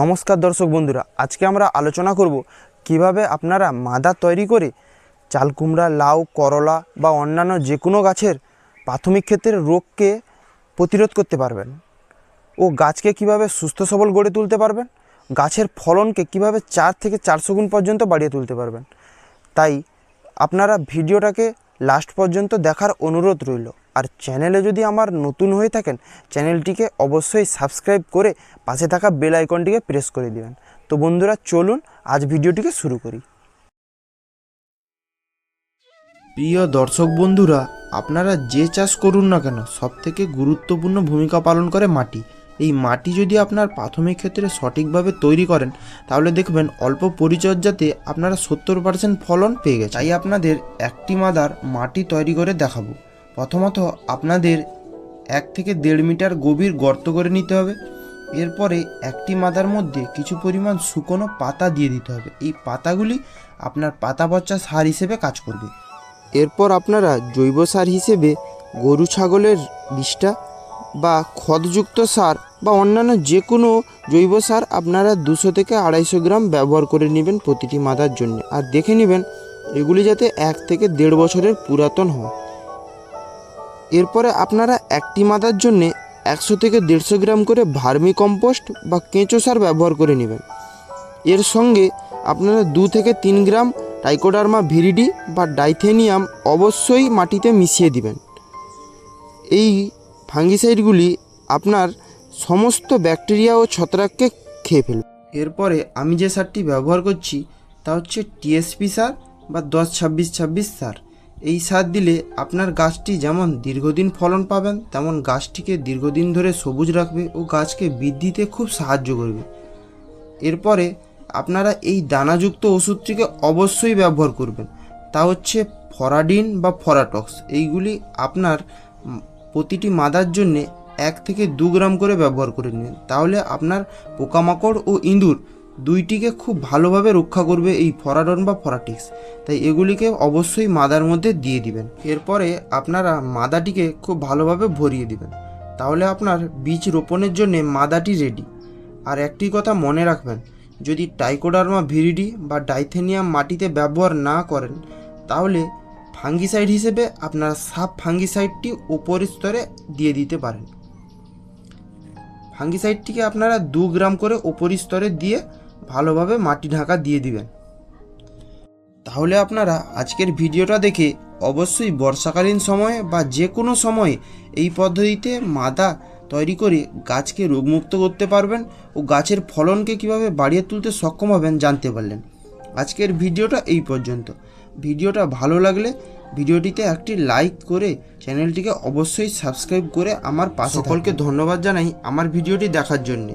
নমস্কার দর্শক বন্ধুরা, আজকে আমরা আলোচনা করব কীভাবে আপনারা মাদা তৈরি করে চাল কুমড়া, লাউ, করলা বা অন্যান্য যে কোনো গাছের প্রাথমিক ক্ষেত্রে রোগকে প্রতিরোধ করতে পারবেন ও গাছকে কীভাবে সুস্থ সবল গড়ে তুলতে পারবেন, গাছের ফলনকে কীভাবে চার থেকে চারশো গুণ পর্যন্ত বাড়িয়ে তুলতে পারবেন। তাই আপনারা ভিডিওটাকে লাস্ট পর্যন্ত দেখার অনুরোধ রইল। আর চ্যানেলে যদি আমার নতুন হয়ে থাকেন, চ্যানেলটিকে অবশ্যই সাবস্ক্রাইব করে পাশে থাকা বেল আইকনটিকে প্রেস করে দিবেন। তো বন্ধুরা, চলুন আজ ভিডিওটিকে শুরু করি। প্রিয় দর্শক বন্ধুরা, আপনারা যে চাষ করুন না কেন, সবথেকে গুরুত্বপূর্ণ ভূমিকা পালন করে মাটি। এই মাটি যদি আপনার প্রাথমিক ক্ষেত্রে সঠিকভাবে তৈরি করেন, তাহলে দেখবেন অল্প পরিচর্যাতে আপনারা সত্তর পার্সেন্ট ফলন পেয়ে গেছে তাই আপনাদের একটি মাদার মাটি তৈরি করে দেখাবো। প্রথমত আপনাদের এক থেকে দেড় মিটার গভীর গর্ত করে নিতে হবে। এরপরে একটি মাদার মধ্যে কিছু পরিমাণ শুকনো পাতা দিয়ে দিতে হবে। এই পাতাগুলি আপনার পাতা পচা সার হিসেবে কাজ করবে। এরপর আপনারা জৈব সার হিসেবে গরু ছাগলের বিষটা বা খদযুক্ত সার বা অন্যান্য যে কোনো জৈব সার আপনারা দুশো থেকে আড়াইশো গ্রাম ব্যবহার করে নেবেন প্রতিটি মাদার জন্য। আর দেখে নেবেন, এগুলি যাতে এক থেকে দেড় বছরের পুরাতন হয়। এরপরে আপনারা একটি মাদার জন্যে একশো থেকে দেড়শো গ্রাম করে ভার্মি কম্পোস্ট বা কেঁচো সার ব্যবহার করে নেবেন। এর সঙ্গে আপনারা দু থেকে তিন গ্রাম টাইকোডার্মা ভিরিডি বা ডাইথেনিয়াম অবশ্যই মাটিতে মিশিয়ে দিবেন। এই ফাঙ্গিসাইডগুলি আপনার সমস্ত ব্যাকটেরিয়া ও ছত্রাককে খেয়ে ফেলবে। এরপরে আমি যে সারটি ব্যবহার করছি তা হচ্ছে টিএসপি সার বা দশ ছাব্বিশ ছাব্বিশ সার। এই সার দিলে আপনার গাছটি যেমন দীর্ঘদিন ফলন পাবেন, তেমন গাছটিকে দীর্ঘদিন ধরে সবুজ রাখবে ও গাছকে বৃদ্ধিতে খুব সাহায্য করবে। এরপরে আপনারা এই দানাযুক্ত ওষুধটিকে অবশ্যই ব্যবহার করবেন। তা হচ্ছে ফরাডিন বা ফরাটক্স। এইগুলি আপনার প্রতিটি মাদার জন্যে এক থেকে দু গ্রাম করে ব্যবহার করে নিন। তাহলে আপনার পোকামাকড় ও ইঁদুর দুইটিকে খুব ভালোভাবে রক্ষা করবে এই ফরাডন বা ফরাটিক্স। তাই এগুলিকে অবশ্যই মাদার মধ্যে দিয়ে দিবেন। এরপরে আপনারা মাদাটিকে খুব ভালোভাবে ভরিয়ে দিবেন। তাহলে আপনার বীজ রোপণের জন্য মাদাটি রেডি আর একটি কথা মনে রাখবেন, যদি টাইকোডার্মা ভিরিডি বা ডাইথেনিয়াম মাটিতে ব্যবহার না করেন, তাহলে ফাঙ্গিসাইড হিসেবে আপনারা সাব ফাঙ্গিসাইডটি উপরের স্তরে দিয়ে দিতে পারেন। ফাঙ্গিসাইডটিকে আপনারা দু গ্রাম করে ওপরি স্তরে দিয়ে ভালোভাবে মাটি ঢাকা দিয়ে দিবেন। তাহলে আপনারা আজকের ভিডিওটা দেখে অবশ্যই বর্ষাকালীন সময়ে বা যে কোনো সময়ে এই পদ্ধতিতে মাদা তৈরি করে গাছকে রোগমুক্ত করতে পারবেন ও গাছের ফলনকে কীভাবে বাড়িয়ে তুলতে সক্ষম হবেন জানতে পারলেন। আজকের ভিডিওটা এই পর্যন্ত। ভিডিওটা ভালো লাগলে ভিডিওটিতে একটি লাইক করে চ্যানেলটিকে অবশ্যই সাবস্ক্রাইব করে আমার পাশে সকলকে ধন্যবাদ জানাই আমার ভিডিওটি দেখার জন্যে।